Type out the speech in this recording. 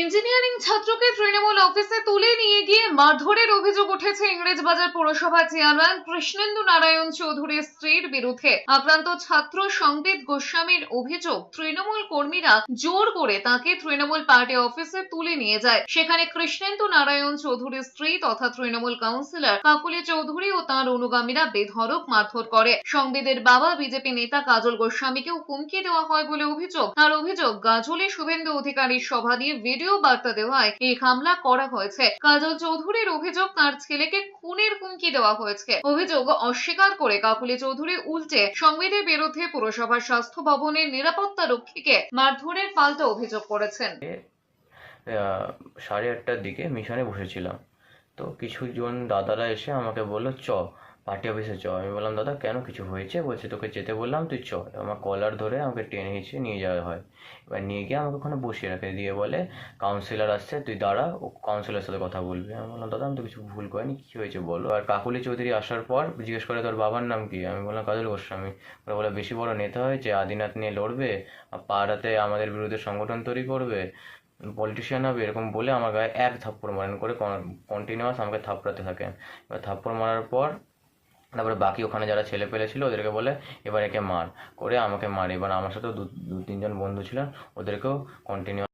Engineering ছাত্রকে তৃণমূল অফিসে তুলে নিয়ে গিয়ে মারধরের অভিযোগ উঠেছে ইংরেজবাজার পৌরসভা চেয়ারম্যান কৃষ্ণেন্দু নারায়ণ চৌধুরীর স্ত্রীর বিরুদ্ধে। আক্রান্ত ছাত্র সংবিত গোস্বামীর অভিযোগ, তৃণমূল কর্মীরা জোর করে তাকে তৃণমূল পার্টি অফিসে তুলে নিয়ে যায়। সেখানে কৃষ্ণেন্দু নারায়ণ চৌধুরীর স্ত্রী তথা তৃণমূল কাউন্সিলর কাকুলি চৌধুরী ও তাঁর অনুগামীরা বেধরক মারধর করে। সংবিদের বাবা বিজেপি নেতা কাজল গোস্বামীকেও হুমকি দেওয়া হয় বলে অভিযোগ। তার অভিযোগ, গাজলে শুভেন্দু অধিকারীর সভা দিয়ে ভিডিও বার্তা দেওয়ায় এই হামলা করা হয়েছে। কাজল চৌধুরীর অভিযোগ, তার ছেলেকে খুনের হুমকি দেওয়া হয়েছে। অভিযোগ অস্বীকার করে কাকুলি চৌধুরী উল্টে সংবিদের বিরুদ্ধে পুরসভার স্বাস্থ্য ভবনের নিরাপত্তা রক্ষীকে মারধরের পাল্টা অভিযোগ করেছেন। সাড়ে আটটার দিকে মিশনে বসেছিলাম। তো কিছুজন দাদারা এসে আমাকে বলল, চ পার্টি অফিসে চ আমি বললাম, দাদা, কেন কিছু হয়েছে? বলছে, তোকে যেতে বললাম, তুই চ আমার কলার ধরে আমাকে টেনে হিঁচড়ে নিয়ে যাওয়া হয়। এবার নিয়ে গিয়ে আমাকে ওখানে বসিয়ে রাখে। দিয়ে বলে কাউন্সিলর আসছে, তুই দাঁড়া, ও কাউন্সিলরের সাথে কথা বলবি। আমি বললাম, দাদা, আমি তো কিছু ভুল করিনি, কী হয়েছে বলো? আর কাকুলি চৌধুরী আসার পর জিজ্ঞেস করে, তোর বাবার নাম কি? আমি বললাম, কাজল গোস্বামী। ওরা বলে, বেশি বড় নেতা হয়েছে আদিনাথ নিয়ে লড়বে আর পাড়াতে আমাদের বিরুদ্ধে সংগঠন তৈরি করবে পলিটিশিয়ান হবে, এরকম বলে আমার গায়ে এক থাপ্পড় মারেন করে কন্টিনিউয়াস আমাকে থাপড়াতে থাকেন। এবার থাপ্পড় মারার পর তারপরে বাকি ওখানে যারা ছেলে পেলে ছিল, ওদেরকে বলে, এবার একে মার। করে আমাকে মারে। এবার আমার সাথেও দু দু, তিনজন বন্ধু ছিলেন, ওদেরকেও কন্টিনিউ